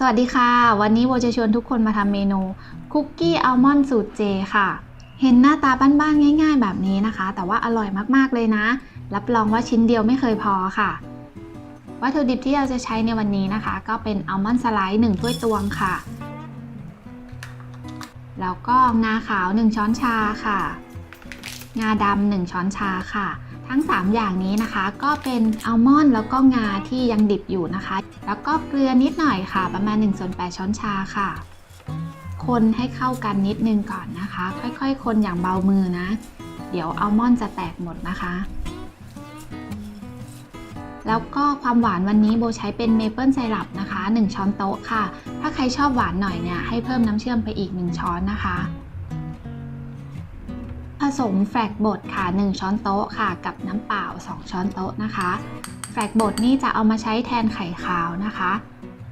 สวัสดีค่ะ วันนี้โบจะชวนทุกคนมาทำเมนูคุกกี้อัลมอนด์สูตรเจค่ะ เห็นหน้าตาบ้านๆง่าย ๆ แบบนี้นะคะ แต่ว่าอร่อยมากๆเลยนะ รับรองว่าชิ้นเดียวไม่เคยพอค่ะ วัตถุดิบที่เราจะใช้ในวันนี้นะคะ ก็เป็นอัลมอนด์สไลด์1ถ้วยตวงค่ะ แล้วก็งาขาว 1 ช้อนชาค่ะ งาดำ1ช้อนชาค่ะ ทั้ง 3 อย่างนี้นะคะ ก็เป็นอัลมอนด์แล้วก็งาที่ยังดิบอยู่นะคะ แล้วก็เกลือนิดหน่อยค่ะ ประมาณ1ส่วน8ช้อนชาค่ะ คนให้เข้ากันนิดนึงก่อนนะคะ ค่อยๆ คนอย่างเบามือนะ เดี๋ยวอัลมอนด์จะแตกหมดนะคะ แล้วก็ความหวานวันนี้โบใช้เป็นเมเปิลไซรัปนะคะ 1 ช้อนโต๊ะค่ะ ถ้าใครชอบหวานหน่อยเนี่ยให้เพิ่มน้ำเชื่อมไปอีก 1 ช้อนนะคะ ผสมแฟกบดค่ะ 1 ช้อนโต๊ะค่ะ กับน้ำเปล่า 2 ช้อนโต๊ะนะคะ แฟกบดนี่จะเอามาใช้แทนไข่ขาวนะคะ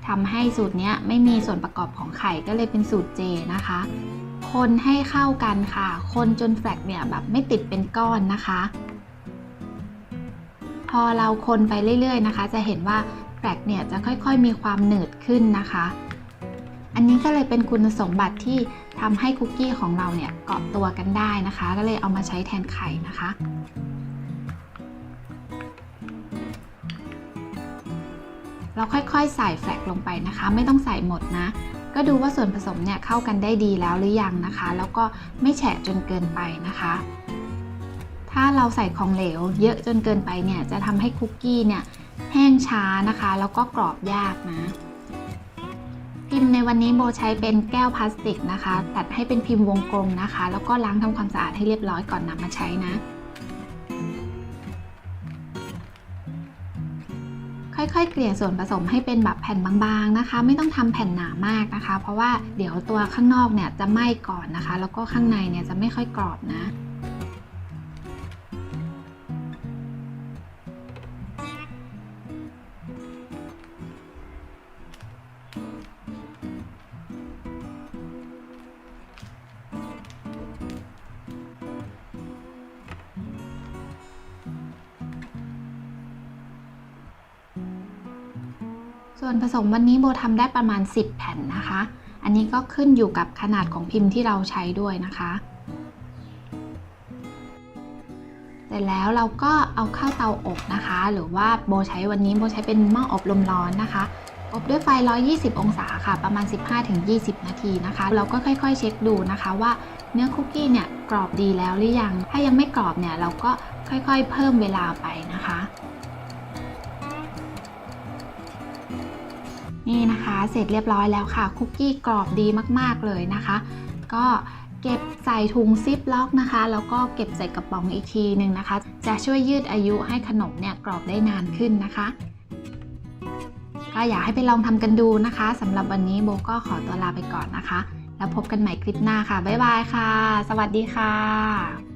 ทำให้สูตรนี้ไม่มีส่วนประกอบของไข่ก็เลยเป็นสูตรเจนะคะ คนให้เข้ากันค่ะ คนจนแฟกเนี่ยแบบไม่ติดเป็นก้อนนะคะ พอเราคนไปเรื่อยๆนะคะ จะเห็นว่าแฟกเนี่ยจะค่อยๆมีความหนืดขึ้นนะคะ อันนี้ก็เลยเป็นคุณสมบัติที่ทำให้คุกกี้ของเราเนี่ยเกาะตัวกันได้นะคะ ก็เลยเอามาใช้แทนไข่นะคะ เราค่อยๆ ใส่แฟลกลงไปนะคะ ไม่ต้องใส่หมดนะ ก็ดูว่าส่วนผสมเนี่ยเข้ากันได้ดีแล้วหรือยังนะคะ แล้วก็ไม่แฉะจนเกินไปนะคะ ถ้าเราใส่ของเหลว เยอะจนเกินไปเนี่ยจะทำให้คุกกี้เนี่ยแห้งช้านะคะ แล้วก็กรอบยากนะ พิมพ์ในวันนี้โบใช้เป็นแก้วพลาสติกนะคะ ตัดให้เป็นพิมพ์วงกลมนะคะ แล้วก็ล้างทำความสะอาดให้เรียบร้อยก่อนนำมาใช้นะ ค่อยๆ เกลี่ยส่วนผสมให้เป็นแบบแผ่นบางๆนะคะ ไม่ต้องทำแผ่นหนามากนะคะ เพราะว่าเดี๋ยวตัวข้างนอกเนี่ยจะไหม้ก่อนนะคะ แล้วก็ข้างในเนี่ยจะไม่ค่อยกรอบนะ ส่วนผสมวันนี้โบทำได้ประมาณ 10 แผ่นนะคะ อันนี้ก็ขึ้นอยู่กับขนาดของพิมพ์ที่เราใช้ด้วยนะคะ เสร็จแล้วเราก็เอาเข้าเตาอบนะคะ หรือว่าโบใช้วันนี้โบใช้เป็นหม้ออบลมร้อนนะคะ อบด้วยไฟ 120 องศาค่ะ ประมาณ 15-20 นาทีนะคะ เราก็ค่อยๆ เช็คดูนะคะว่าเนื้อคุกกี้เนี่ยกรอบดีแล้วหรือยัง ถ้ายังไม่กรอบเนี่ยเราก็ค่อยๆ เพิ่มเวลาไปนะคะ นี่นะคะ เสร็จเรียบร้อยแล้วค่ะ คุกกี้กรอบดีมากๆเลยนะคะ ก็เก็บใส่ถุงซิปล็อกนะคะ แล้วก็เก็บใส่กระป๋องอีกทีหนึ่งนะคะ จะช่วยยืดอายุให้ขนมเนี่ยกรอบได้นานขึ้นนะคะก็อยากให้ไปลองทำกันดูนะคะสำหรับวันนี้โบก็ขอตัวลาไปก่อนนะคะ แล้วพบกันใหม่คลิปหน้าค่ะ บ๊ายบายค่ะ สวัสดีค่ะ